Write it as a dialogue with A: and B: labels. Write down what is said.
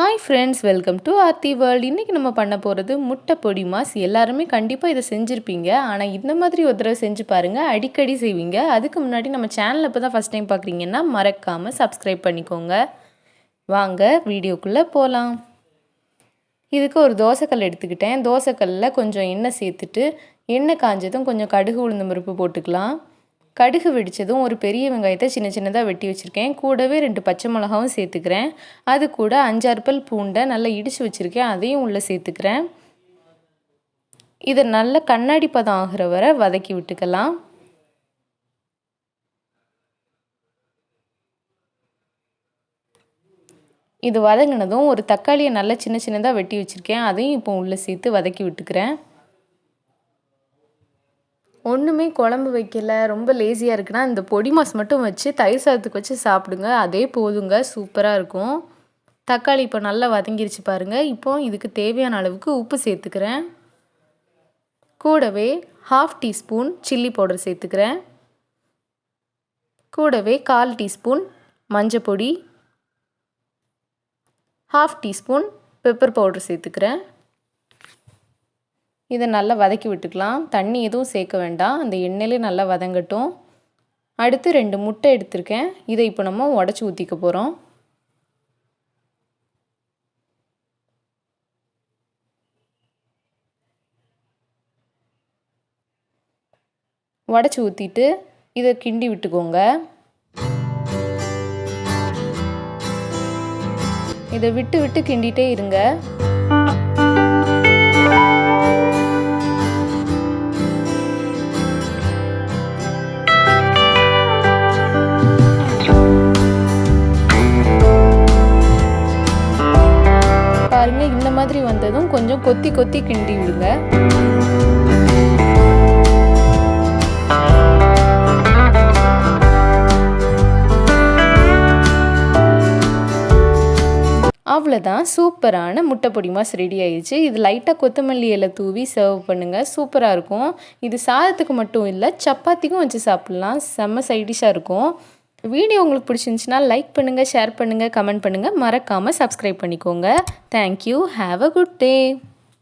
A: Hi friends welcome to Aarthi world இன்றைக்கி நம்ம பண்ண போகிறது முட்டை பொடி மாஸ். எல்லாருமே கண்டிப்பாக இதை செஞ்சுருப்பீங்க. ஆனால் இந்த மாதிரி ஒரு தடவை செஞ்சு பாருங்கள் அடிக்கடி செய்வீங்க. அதுக்கு முன்னாடி நம்ம சேனல் இப்போ தான் ஃபஸ்ட் டைம் பார்க்குறீங்கன்னா மறக்காமல் சப்ஸ்கிரைப் பண்ணிக்கோங்க. வாங்க வீடியோக்குள்ளே போகலாம் இதுக்கு ஒரு தோசைக்கல் எடுத்துக்கிட்டேன். தோசைக்கல்லில் கொஞ்சம் எண்ணெய் சேர்த்துட்டு எண்ணெய் காஞ்சதும் கொஞ்சம் கடுகு உளுந்த பருப்பு போட்டுக்கலாம். கடுகு வெடித்ததும் ஒரு பெரிய வெங்காயத்தை சின்ன சின்னதாக வெட்டி வச்சுருக்கேன். கூடவே ரெண்டு பச்சை மிளகாவும் சேர்த்துக்கிறேன். அது கூட அஞ்சாறு பல் பூண்டை நல்லா இடித்து வச்சுருக்கேன். அதையும் உள்ளே சேர்த்துக்கிறேன். இதை நல்ல கண்ணாடி பதம் ஆகிற வரை வதக்கி விட்டுக்கலாம். இது வதங்கினதும் ஒரு தக்காளியை நல்லா சின்ன சின்னதாக வெட்டி வச்சுருக்கேன். அதையும் இப்போ உள்ளே சேர்த்து வதக்கி விட்டுக்கிறேன். ஒன்றுமே குழம்பு வைக்கல ரொம்ப லேசியாக இருக்குன்னா இந்த பொடி மாஸ் மட்டும் வச்சு தயிர் சாதத்துக்கு வச்சு சாப்பிடுங்க. அதே போதுங்க சூப்பராக இருக்கும். தக்காளி இப்போ நல்லா வதங்கிருச்சு பாருங்கள் இப்போ இதுக்கு தேவையான அளவுக்கு உப்பு சேர்த்துக்கிறேன். கூடவே ஹாஃப் டீஸ்பூன் சில்லி பவுடர் சேர்த்துக்கிறேன். கூடவே கால் டீஸ்பூன் மஞ்சள் பொடி. ஹாஃப் டீஸ்பூன் பெப்பர் பவுடர் சேர்த்துக்கிறேன். இதை நல்லா வதக்கி விட்டுக்கலாம். தண்ணி எதுவும் சேர்க்க வேண்டாம். அந்த எண்ணெயிலே நல்லா வதங்கட்டும். அடுத்து ரெண்டு முட்டை எடுத்திருக்கேன். இதை இப்போ நம்ம உடச்சி ஊற்றிக்க போகிறோம் உடச்சி ஊற்றிட்டு இதை கிண்டி விட்டுக்கோங்க. இதை விட்டு விட்டு கிண்டிகிட்டே இருங்க. பாருங்கள் இந்த மாதிரி வந்ததும் கொஞ்சம் கொத்தி கொத்தி கிண்டி விடுங்க. அவ்வளோதான் சூப்பரான முட்டை பொடிமாஸ் ரெடி ஆயிடுச்சு. இது லைட்டாக கொத்தமல்லி இலை தூவி சர்வ் பண்ணுங்கள் சூப்பராக இருக்கும். இது சாதத்துக்கு மட்டும் இல்லை சப்பாத்திக்கும் வச்சு சாப்பிட்லாம். செம்ம சைடிஷாக இருக்கும். வீடியோ உங்களுக்கு பிடிச்சிருந்துச்சுன்னா லைக் பண்ணுங்கள் ஷேர் பண்ணுங்கள் கமெண்ட் பண்ணுங்கள் மறக்காமல் சப்ஸ்கிரைப் பண்ணிக்கோங்க. Thank you have a good day